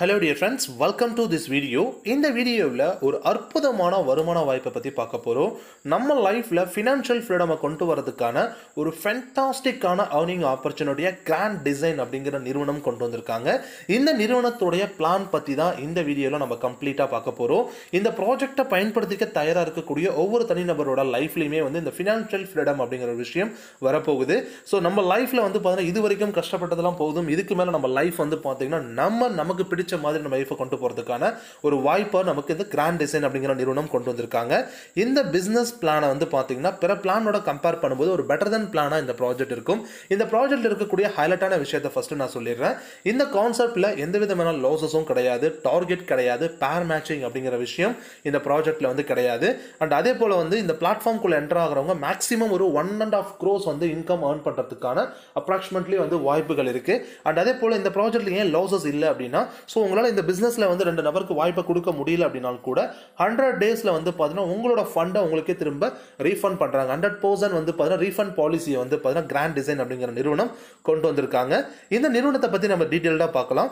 Hello dear friends welcome to this video இந்த வீடியோவில் ஒரு அற்புதமான வருமான வாய்ப்பை பற்றி பார்க்க போகிறோம் நம்ம லைஃப்பில் ஃபினான்ஷியல் ஃப்ரீடமை கொண்டு வரதுக்கான ஒரு ஃபென்டாஸ்டிக்கான ஏர்னிங் ஆப்பர்ச்சுனிட்டியாக கிராண்ட் டிசைன் அப்படிங்கிற நிறுவனம் கொண்டு வந்திருக்காங்க. இந்த நிறுவனத்துடைய பிளான் பற்றி தான் இந்த வீடியோவில் நம்ம கம்ப்ளீட்டாக பார்க்க போகிறோம் இந்த ப்ராஜெக்டை பயன்படுத்திக்க தயாராக இருக்கக்கூடிய ஒவ்வொரு தனிநபரோட லைஃப்லையுமே வந்து இந்த ஃபினான்ஷியல் ஃப்ரீடம் அப்படிங்கிற ஒரு விஷயம் வரப்போகுது. ஸோ நம்ம லைஃப்பில் வந்து பார்த்தீங்கன்னா இது வரைக்கும் கஷ்டப்பட்டதெல்லாம் போதும். இதுக்கு மேலே நம்ம லைஃப் வந்து பார்த்தீங்கன்னா நம்ம நமக்கு பிடிச்ச மாதிரி நம்ம லைஃப்பை கொண்டு போகிறதுக்கான ஒரு வாய்ப்பாக நமக்கு இந்த கிராண்ட் டிசைன் அப்படிங்கிற நிறுவனம் கொண்டு வந்திருக்காங்க. இந்த பிஸ்னஸ் பிளானை வந்து பார்த்தீங்கன்னா பிற பிளானோட கம்பேர் பண்ணும்போது ஒரு பெட்டர் தென் பிளானாக இந்த ப்ராஜெக்ட் இருக்கும். இந்த ப்ராஜெக்ட் இருக்கக்கூடிய ஹைலைட்டான விஷயத்தை ஃபஸ்ட்டு நான் சொல்லிடுறேன். இந்த கான்செப்டில் எந்த விதமான லாசஸும் கிடையாது டார்கெட் கிடையாது பேர் மேட்சிங் அப்படிங்கிற விஷயம் இந்த ப்ராஜெக்ட்டில் வந்து கிடையாது. அண்ட் அதே போல் வந்து இந்த பிளாட்ஃபார்ம்குள்ளே என்டர் ஆகிறவங்க மேக்ஸிமம் ஒரு ஒன் அண்ட் ஆஃப் க்ரோஸ் வந்து இன்கம் ஏர்ன் பண்ணுறதுக்கான அப்ராக்சிமேட்லி வந்து வாய்ப்புகள் இருக்குது அண்ட் அதே போல் இந்த ப்ராஜெக்ட்டில் ஏன் லாசஸ் இல்லை அப்படின்னா ஸோ ஸோ உங்களால் இந்த பிஸ்னஸில் வந்து ரெண்டு நபருக்கு வாய்ப்பை கொடுக்க முடியல அப்படின்னாலும் கூட ஹண்ட்ரட் டேஸில் வந்து பார்த்தீங்கன்னா உங்களோட ஃபண்டை உங்களுக்கே திரும்ப ரீஃபண்ட் பண்ணுறாங்க ஹண்ட்ரட் பர்சன்ட் வந்து பார்த்தீங்கன்னா ரீஃபண்ட் பாலிசியை வந்து பார்த்தீங்கன்னா கிராண்ட் டிசைன் அப்படிங்கிற நிறுவனம் கொண்டு வந்திருக்காங்க. இந்த நிறுவனத்தை பற்றி நம்ம டீட்டெயில்டாக பார்க்கலாம்.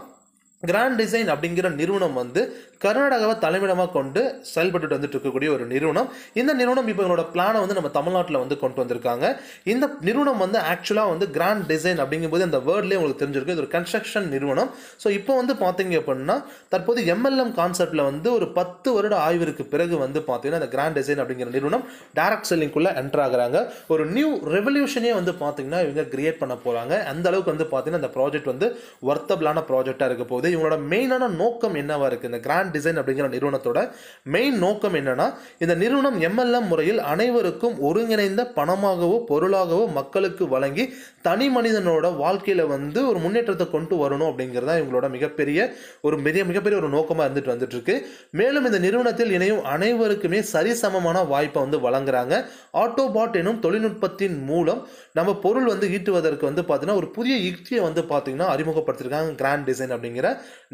கிராண்ட் டிசைன் அப்படிங்கிற நிறுவனம் வந்து கர்நாடகாவை தலைமையிடமாக கொண்டு செயல்பட்டு வந்துட்டு இருக்கக்கூடிய ஒரு நிறுவனம். இந்த நிறுவனம் இப்போ இவங்களோட பிளானை வந்து நம்ம தமிழ்நாட்டில் வந்து கொண்டு வந்திருக்காங்க. இந்த நிறுவனம் வந்து ஆக்சுவலாக வந்து கிராண்ட் டிசைன் அப்படிங்கும்போது அந்த வேர்ட்லேயே உங்களுக்கு தெரிஞ்சிருக்கு இது ஒரு கன்ஸ்ட்ரக்ஷன் நிறுவனம். ஸோ இப்போ வந்து பார்த்தீங்க அப்படின்னா தற்போது எம்எல்எம் கான்செப்டில் வந்து ஒரு பத்து வருட ஆய்விற்கு பிறகு வந்து பார்த்தீங்கன்னா அந்த கிராண்ட் டிசைன் அப்படிங்கிற நிறுவனம் டேரக்ட் செல்லிங்குள்ளே என்டர் ஆகிறாங்க. ஒரு நியூ ரெவல்யூஷனே வந்து பார்த்தீங்கன்னா இவங்க கிரியேட் பண்ண போகிறாங்க அந்த அளவுக்கு வந்து பார்த்தீங்கன்னா அந்த ப்ராஜெக்ட் வந்து ஒர்த்தபிளான ப்ராஜெக்டாக இருக்க போகுது. இவங்களோட மெயினான நோக்கம் என்னவா இருக்குது இந்த கிராண்ட் டிசைன் அப்படிங்கிற நிறுவனத்தோட மெயின் நோக்கம் என்னன்னா இந்த நிறுவனம் எம்எல்எம் முறையில் அனைவருக்கும் ஒருங்கிணைந்த பணமாகவோ பொருளாகவோ மக்களுக்கு வழங்கி தனி மனிதனோட வாழ்க்கையில் வந்து ஒரு முன்னேற்றத்தை கொண்டு வரணும் அப்படிங்கிறது தான் இவங்களோட மிகப்பெரிய ஒரு பெரிய மிகப்பெரிய ஒரு நோக்கமாக இருந்துட்டு வந்துட்டு இருக்கு மேலும் இந்த நிறுவனத்தில் இணையும் அனைவருக்குமே சரிசமமான வாய்ப்பை வந்து வழங்குறாங்க. ஆட்டோபாட் எனும் தொழில்நுட்பத்தின் மூலம் நம்ம பொருள் வந்து ஈட்டுவதற்கு வந்து பார்த்தீங்கன்னா ஒரு புதிய யுக்தியை வந்து பார்த்தீங்கன்னா அறிமுகப்படுத்திருக்காங்க கிராண்ட் டிசைன் அப்படிங்கிற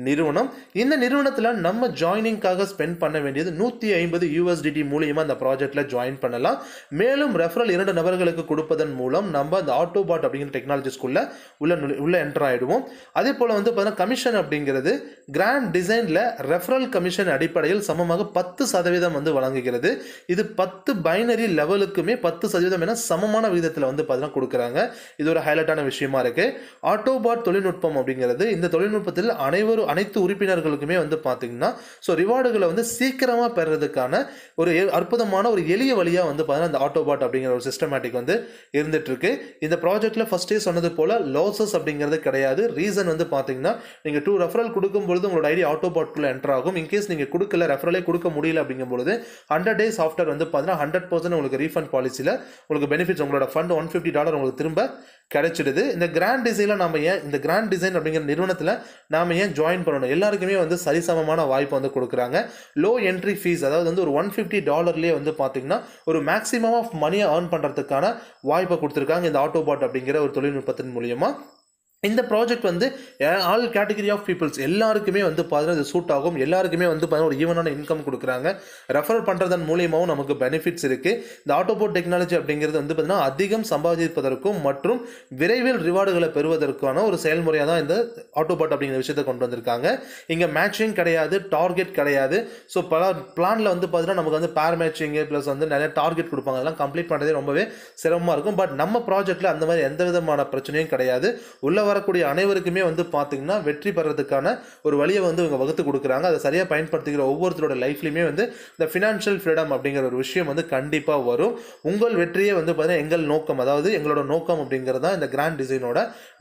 நிறுவனம். இந்த நிறுவனத்தில் நம்ம ஜாயினிங்காக ஸ்பெண்ட் பண்ண வேண்டியது நூற்றி ஐம்பது யூஎஸ்டிடி மூலியமாக அந்த ப்ராஜெக்டில் ஜாயின் பண்ணலாம். மேலும் ரெஃபரல் இரண்டு நபர்களுக்கு கொடுப்பதன் மூலம் நம்ம அந்த ஆட்டோபாட் அப்படிங்கிற டெக்னாலஜிஸ்குள்ளே உள்ள உள்ளே உள்ள என்டர் ஆகிடுவோம் அதே போல் வந்து பார்த்தீங்கன்னா கமிஷன் அப்படிங்கிறது கிராண்ட் டிசைனில் ரெஃபரல் கமிஷன் அடிப்படையில் சமமாக பத்து சதவீதம் வந்து வழங்குகிறது. இது பத்து பைனரி லெவலுக்குமே பத்து சதவீதம் என சமமான விகிதத்தில் வந்து பார்த்தீங்கன்னா கொடுக்குறாங்க. இது ஒரு ஹைலைட்டான விஷயமா இருக்கு. ஆட்டோபாட் தொழில்நுட்பம் அப்படிங்கிறது இந்த தொழில்நுட்பத்தில் அனைவரும் அனைத்து உறுப்பினர்களுக்குமே வந்து பார்த்தீங்கன்னா ஸோ ரிவார்டுகளை வந்து சீக்கிரமாக பெறுறதுக்கான ஒரு அற்புதமான ஒரு எளிய வழியாக வந்து பார்த்தீங்கன்னா இந்த ஆட்டோபாட் அப்படிங்கிற ஒரு சிஸ்டமேட்டிக் வந்து இருந்துட்டுருக்கு. இந்த ப்ராஜெக்ட்ல ஃபஸ்ட்டே சொன்னது போல லாசஸ் அப்படிங்கிறது கிடையாது. ரீசன் வந்து பார்த்தீங்கன்னா நீங்கள் டூ ரெஃபரல் கொடுக்கும் பொழுது உங்களோட ஐடி ஆட்டோபாட்குள்ள என்டர் ஆகும். இன்கேஸ் நீங்கள் கொடுக்கல ரெஃபரலே கொடுக்க முடியல அப்படிங்கும் பொழுது ஹண்ட்ரட் டேஸ் ஆஃப்டர் வந்து பார்த்தீங்கன்னா ஹண்ட்ரட் பர்சன்ட் உங்களுக்கு ரீஃபண்ட் பாலிசியில் உங்களுக்கு பெனிஃபிட்ஸ் உங்களோட ஃபண்ட் ஒன் ஃபிஃப்டி டாலர் உங்களுக்கு திரும்ப கிடைச்சிடுது. இந்த கிராண்ட் டிசைனில் நம்ம ஏன் இந்த கிராண்ட் டிசைன் அப்படிங்கிற நிறுவனத்தில் நாம் ஏன் ஜாயின் பண்ணணும்? எல்லாருக்குமே வந்து சரிசமமான வாய்ப்பு வந்து கொடுக்குறாங்க. லோ என்ட்ரி ஃபீஸ் அதாவது வந்து ஒரு ஒன் ஃபிஃப்டி டாலர்லேயே வந்து பார்த்தீங்கன்னா ஒரு மேக்ஸிமம் ஆஃப் மணியை ஏர்ன் பண்ணுறதுக்கான வாய்ப்பை கொடுத்துருக்காங்க இந்த ஆட்டோபாட் அப்படிங்கிற ஒரு தொழில்நுட்பத்தின் மூலியமாக இந்த ப்ராஜெக்ட் வந்து ஆல் கேட்டகரி ஆஃப் பீப்புள்ஸ் எல்லாருக்குமே வந்து பார்த்தீங்கன்னா இது சூட் ஆகும். எல்லாருக்குமே வந்து பார்த்தீங்கன்னா ஒரு ஈவனான இன்கம் கொடுக்குறாங்க. ரெஃபர் பண்ணுறதன் மூலியமாகவும் நமக்கு பெனிஃபிட்ஸ் இருக்குது இந்த ஆட்டோபோட் டெக்னாலஜி அப்படிங்கிறது வந்து பார்த்தீங்கன்னா அதிகம் சம்பாதிப்பதற்கும் மற்றும் விரைவில் ரிவார்டுகளை பெறுவதற்கான ஒரு செயல்முறையாக தான் இந்த ஆட்டோபாட் அப்படிங்கிற விஷயத்தை கொண்டு வந்திருக்காங்க. இங்கே மேட்சிங் கிடையாது டார்கெட் கிடையாது. ஸோ பல பிளானில் வந்து பார்த்தீங்கன்னா நமக்கு வந்து பேர் மேட்சிங்கு ப்ளஸ் வந்து நிறைய டார்கெட் கொடுப்பாங்க. அதெல்லாம் கம்ப்ளீட் பண்ணுறதே ரொம்பவே சிரமமாக இருக்கும். பட் நம்ம ப்ராஜெக்ட்டில் அந்த மாதிரி எந்த விதமான பிரச்சனையும் கிடையாது. உள்ள வரக்கூடிய அனைவருக்குமே வந்து பார்த்தீங்கன்னா வெற்றி பெறதுக்கான ஒரு வழியை வந்து இவங்க வகுத்து கொடுக்குறாங்க. அதை சரியாக பயன்படுத்திக்கிற ஒவ்வொருத்தரோட லைஃப்லையுமே வந்து இந்த ஃபினான்ஷியல் ஃப்ரீடம் அப்படிங்கிற ஒரு விஷயம் வந்து கண்டிப்பாக வரும். உங்கள் வெற்றியே வந்து பார்த்தீங்கன்னா எங்கள் நோக்கம். அதாவது எங்களோட நோக்கம் அப்படிங்கிறது தான் இந்த கிராண்ட் டிசைனோட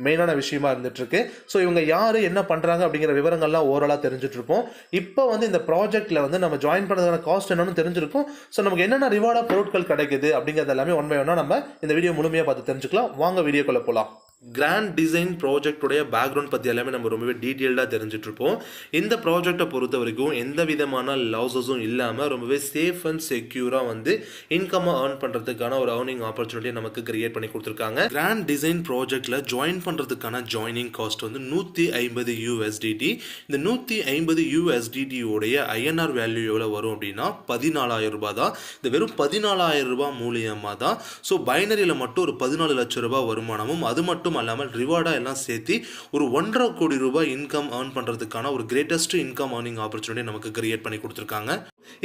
மெயினான விஷயமா இருந்துட்டுருக்கு. ஸோ இவங்க யார் என்ன பண்ணுறாங்க அப்படிங்கிற விவரங்கள்லாம் ஓரளாக தெரிஞ்சிட்ருப்போம் இப்போ வந்து இந்த ப்ராஜெக்ட்டில் வந்து நம்ம ஜாயின் பண்ணுறதுக்கான காஸ்ட் என்னன்னு தெரிஞ்சிருக்கும். ஸோ நமக்கு என்னென்ன ரிவார்டாக பொருட்கள் கிடைக்குது அப்படிங்கிறது எல்லாமே ஒன் பை ஒன்னாக நம்ம இந்த வீடியோ முழுமையாக பார்த்து தெரிஞ்சுக்கலாம். வாங்க வீடியோக்குள்ளே போகலாம் கிராண்ட் டிசைன் ப்ராஜெக்டுடைய பேக்ரவுண்ட் பற்றி எல்லாமே நம்ம ரொம்பவே டீட்டெயில்டாக தெரிஞ்சிட்ருப்போம் இந்த ப்ராஜெக்டை பொறுத்த வரைக்கும் எந்த விதமான லாஸஸும் இல்லாமல் ரொம்பவே சேஃப் அண்ட் செக்யூராக வந்து இன்கமாக ஏர்ன் பண்ணுறதுக்கான ஒரு ஏர்னிங் ஆப்பர்ச்சுனிட்டி நமக்கு கிரியேட் பண்ணி கொடுத்துருக்காங்க. கிராண்ட் டிசைன் ப்ராஜெக்டில் ஜாயின் பண்ணுறதுக்கான ஜாயினிங் காஸ்ட் வந்து நூற்றி ஐம்பது யூஎஸ்டிடி இந்த நூற்றி ஐம்பது யூஎஸ்டிடியோடைய ஐஎன்ஆர் வேல்யூ எவ்வளோ வரும் அப்படின்னா பதினாலாயிரம் ரூபாய் தான். இந்த வெறும் பதினாலாயிரம் ரூபாய் மூலியமாக தான். ஸோ பைனரியில் மட்டும் ஒரு பதினாலு லட்சம் ரூபாய் வருமானமும் அது மட்டும் மட்டும் அல்லாமல் ரிவார்டாக எல்லாம் சேர்த்து ஒரு ஒன்றரை கோடி ரூபாய் இன்கம் ஏர்ன் பண்ணுறதுக்கான ஒரு கிரேட்டஸ்ட் இன்கம் ஏர்னிங் ஆப்பர்ச்சுனிட்டி நமக்கு கிரியேட் பண்ணி கொடுத்துருக்காங்க.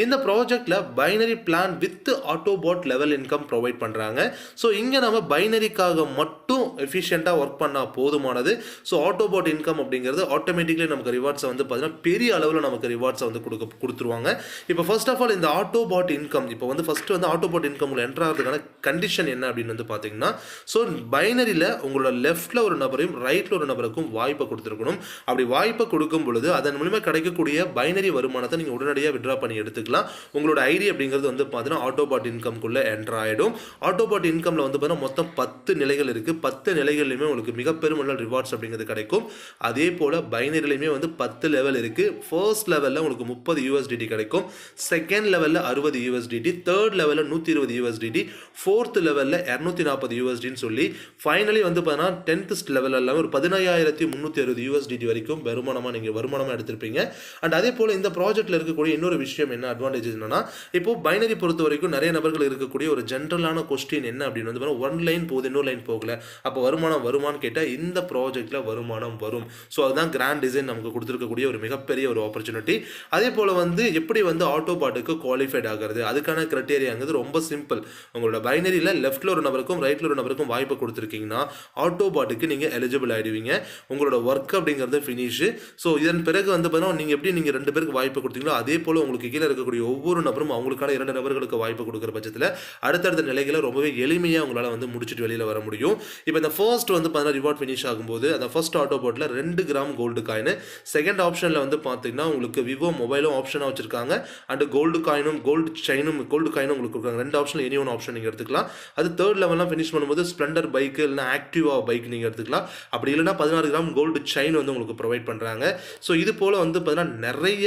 இந்த ப்ராஜெக்டில் binary plan with autobot level income provide பண்ணுறாங்க ஸோ இங்கே நம்ம பைனரிக்காக மட்டும் எஃபிஷியண்ட்டாக ஒர்க் பண்ணால் போதுமானது. ஸோ ஆட்டோபாட் இன்கம் அப்படிங்கிறது ஆட்டோமேட்டிக்லி நமக்கு ரிவார்ட்ஸை வந்து பார்த்தீங்கன்னா பெரிய அளவில் நமக்கு ரிவார்ட்ஸை வந்து கொடுக்க கொடுத்துருவாங்க. இப்போ ஃபர்ஸ்ட் ஆஃப் ஆல் இந்த ஆட்டோபாட் இன்கம் இப்போ வந்து ஃபஸ்ட்டு வந்து ஆட்டோபாட் இன்கம் என்ட்ரு ஆகிறதுக்கான கண்டிஷன் என்ன அப்படின்னு வந்து பார்த்தீங்கன்னா ஸோ பைனரியில் உங்களோட லெஃப்ட்டில் ஒரு நபரையும் ரைட்டில் ஒரு நபருக்கும் வாய்ப்பை கொடுத்துருக்கணும். அப்படி வாய்ப்பை கொடுக்கும் பொழுது அதன் மூலிமா கிடைக்கக்கூடிய பைனரி வருமானத்தை நீங்கள் உடனடியாக விட்ரா பண்ணி எடுத்துக்கலாம். உங்களோட ஐடி அப்படிங்கிறது வந்து பார்த்தீங்கன்னா ஆட்டோபாட் இன்கம்குள்ளே என்ட்ரு ஆகிடும் ஆட்டோபாட் இன்கமில் வந்து பார்த்தீங்கன்னா மொத்தம் பத்து நிலைகள் இருக்குது பத்து நிலைகள்லையுமே உங்களுக்கு மிக பெருமளவு ரிவார்ட்ஸ் அப்படிங்கிறது கிடைக்கும். அதே போல் பைனரிலையுமே வந்து பத்து லெவல் இருக்குது ஃபர்ஸ்ட் லெவலில் உங்களுக்கு முப்பது யூஎஸ்டிடி கிடைக்கும். செகண்ட் லெவலில் அறுபது யூஎஸ்டிடி தேர்ட் லெவலில் நூற்றி இருபது யூஎஸ்டிடி ஃபோர்த் லெவலில் இரநூத்தி நாற்பது யூஎஸ்டின்னு சொல்லி ஃபைனலி வந்து பார்த்தீங்கன்னா டென்த் லெவல் எல்லாமே ஒரு பதினாயிரத்தி முந்நூற்றி அறுபது யூஎஸ்டிடி வரைக்கும் வருமானமாக நீங்கள் வருமானமாக எடுத்திருப்பீங்க. அண்ட் அதே போல் இந்த ப்ராஜெக்ட்டில் இருக்கக்கூடிய இன்னொரு விஷயம் என்ன அட்வான்டேஜ் என்னன்னா இப்போ பைனரி பொறுத்த வரைக்கும் நிறைய நபர்கள் இருக்கக்கூடிய ஒரு ஜென்ரலான கொஸ்டின் என்ன அப்படின்னு வந்து பார்த்தீங்கன்னா ஒன் லைன் போகுது இன்னொரு லைன் போகல. அப்போ வருமானம் வருமானு கேட்டால் இந்த ப்ராஜெக்ட்டில் வருமானம் வரும். ஸோ அதுதான் கிராண்ட் டிசைன் நமக்கு கொடுத்துருக்கக்கூடிய ஒரு மிகப்பெரிய ஒரு ஆப்பர்ச்சுனிட்டி அதே போல் வந்து எப்படி வந்து ஆட்டோ பாட்டுக்கு குவாலிஃபைட் ஆகிறது? அதுக்கான கிரைட்டேரியாங்கிறது ரொம்ப சிம்பிள் உங்களோட பைனரியில் லெஃப்ட்டில் ஒரு நபருக்கும் ரைட்டில் ஒரு நபருக்கும் வாய்ப்பு கொடுத்துருக்கீங்கன்னா ஆட்டோ பாட்டுக்கு நீங்கள் எலிஜிபிள் ஆகிடுவீங்க உங்களோட ஒர்க் அப்படிங்கிறது ஃபினிஷு ஸோ இதன் பிறகு வந்து பார்த்தீங்கன்னா நீங்கள் எப்படி நீங்கள் ரெண்டு பேருக்கு வாய்ப்பு கொடுத்தீங்களோ அதே போல் உங்களுக்கு கீழே இருக்கக்கூடிய ஒவ்வொரு நபரும் அவங்களுக்கான இரண்டு நபர்களுக்கு வாய்ப்பு கொடுக்குற பட்சத்தில் அடுத்தடுத்த நிலைகளை ரொம்பவே எளிமையாக உங்களால் வந்து முடிச்சுட்டு வெளியில் வர முடியும். இப்போ இந்த ஃபர்ஸ்ட் வந்து பார்த்தீங்கன்னா ரிவார்ட் ஃபினிஷ் ஆகும்போது அந்த ஃபர்ஸ்ட் ஆட்டோ போட்டில் ரெண்டு கிராம் கோல்டு காயின் செகண்ட் ஆப்ஷனில் வந்து பார்த்தீங்கன்னா உங்களுக்கு விவோ மொபைலும் ஆப்ஷனாக வச்சிருக்காங்க. அண்ட் கோல்டு காயினும் கோல்டு செயினும் கோல்டு காயினும் உங்களுக்கு கொடுக்குறாங்க. ரெண்டு ஆப்ஷன் எனி ஒன் ஆப்ஷன் நீங்கள் எடுத்துக்கலாம். அது தேர்ட் லெவல்லாம் ஃபினிஷ் பண்ணும்போது ஸ்ப்ளெண்டர் பைக்கு இல்லைனா ஆக்டிவா பைக் நீங்கள் எடுத்துக்கலாம். அப்படி இல்லைனா பதினாறு கிராம் கோல்டு செயின் வந்து உங்களுக்கு ப்ரொவைட் பண்ணுறாங்க ஸோ இது போல் வந்து பார்த்தீங்கன்னா நிறைய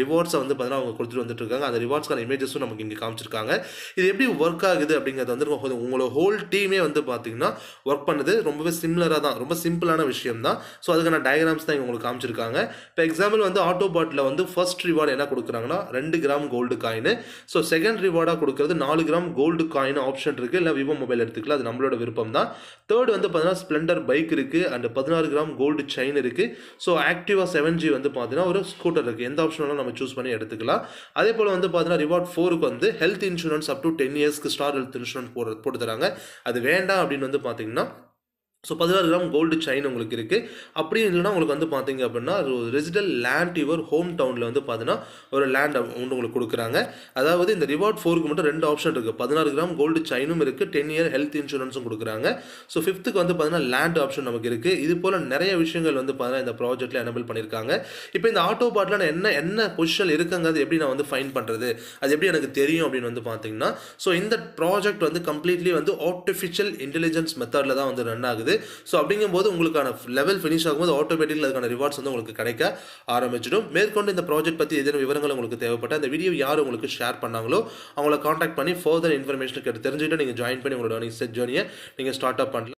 ரிவார்ட்ஸை வந்து பார்த்தீங்கன்னா அவங்க கொடுத்துட்டு வந்துட்டு இருக்காங்க அந்த ரிவார்ட்ஸ்க்கான இமேஜஸும் நமக்கு இங்கே காமிச்சிருக்காங்க. இது எப்படி ஒர்க் ஆகுது அப்படிங்கிறது வந்து உங்களோட ஹோல் டீமே வந்து பார்த்தீங்கன்னா ஒர்க் பண்ணுது ரொம்பவே சிம்லராக தான். ரொம்ப சிம்பிளான விஷயம் தான் ஸோ அதுக்கான டயக்ராம்ஸ் தான் இங்க உங்களுக்கு காமிச்சிருக்காங்க. இப்போ எக்ஸாம்பிள் வந்து ஆட்டோ பாட்டில் வந்து ஃபர்ஸ்ட் ரிவார்டு என்ன கொடுக்குறாங்கன்னா ரெண்டு gram gold coin so second ரிவார்டாக கொடுக்குறது நாலு கிராம் கோல்டு காயின் ஆப்ஷன் இருக்குது இல்லை விவோ மொபைல் எடுத்துக்கலாம். அது நம்மளோட விருப்பம் தான் தேர்ட் வந்து பார்த்தீங்கன்னா ஸ்ப்ளெண்டர் பைக் இருக்குது அண்ட் பதினாறு கிராம் கோல்டு செயின் இருக்குது ஸோ ஆக்டிவா செவன் ஜி வந்து பார்த்தீங்கன்னா ஒரு ஸ்கூட்டர் இருக்குது எந்த ஆப்ஷன் வேணாலும் நம்ம சூஸ் பண்ணி எடுத்துக்கலாம். அதே போல் வந்து பார்த்தீங்கன்னா ரிவார்ட் ஃபோருக்கு வந்து health insurance up to ten இயர்ஸ்க்கு ஸ்டார் ஹெல்த் இன்சூரன்ஸ் போட்டு போட்டு தராங்க அது வேண்டாம் அப்படின்னு வந்து பார்த்தீங்கன்னா ஸோ பதினாறு கிராம் கோல்டு செயின் உங்களுக்கு இருக்குது அப்படி இல்லைன்னா உங்களுக்கு வந்து பார்த்தீங்க அப்படின்னா ரெசிடல் லேண்ட் யுவர் ஹோம் டவுனில் வந்து பார்த்தீங்கன்னா ஒரு லேண்ட் அமௌண்ட் உங்களுக்கு கொடுக்குறாங்க. அதாவது இந்த ரிவார்ட் ஃபோருக்கு மட்டும் ரெண்டு ஆப்ஷன் இருக்குது பதினாறு கிராம் கோல்டு செயினும் இருக்குது டென் இயர் ஹெல்த் இன்சூரன்ஸும் கொடுக்குறாங்க. ஸோ ஃபிஃப்த்துக்கு வந்து பார்த்தீங்கன்னா லேண்ட் ஆப்ஷன் நமக்கு இருக்குது இது போல் நிறைய விஷயங்கள் வந்து பார்த்தீங்கன்னா இந்த ப்ராஜெக்ட்டில் எனபிள் பண்ணியிருக்காங்க. இப்போ இந்த ஆட்டோ பாட்டில் நான் என்ன என்ன பொசிஷன் இருக்குங்கிறது எப்படி நான் வந்து ஃபைன் பண்ணுறது அது எப்படி எனக்கு தெரியும் அப்படின்னு வந்து பார்த்தீங்கன்னா ஸோ இந்த ப்ராஜெக்ட் வந்து கம்ப்ளீட்லி வந்து ஆர்டிஃபிஷியல் இன்டெலிஜென்ஸ் மெத்தடில் தான் வந்து ரன் ஆகுது. ஸோ அப்படிங்கும்போது உங்களுக்கான லெவல் ஃபினிஷ் ஆகும்போது ஆட்டோமேட்டிக்கில் அதுக்கான ரிவார்ட்ஸ் வந்து உங்களுக்கு கிடைக்க ஆரம்பிச்சிடும். மேற்கொண்டு இந்த ப்ராஜெக்ட் பற்றி எதுவும் விவரங்கள் உங்களுக்கு தேவைப்பட்ட அந்த வீடியோ யார் உங்களுக்கு ஷேர் பண்ணாங்களோ அவங்கள காண்டாக்ட் பண்ணி ஃபர்தர் இன்ஃபர்மேஷனுக்கு தெரிஞ்சுக்கிட்டு நீங்கள் ஜாயின் பண்ணி உங்களோட ஜேர்னியை நீங்கள் ஸ்டார்ட் அப் பண்ணலாம்.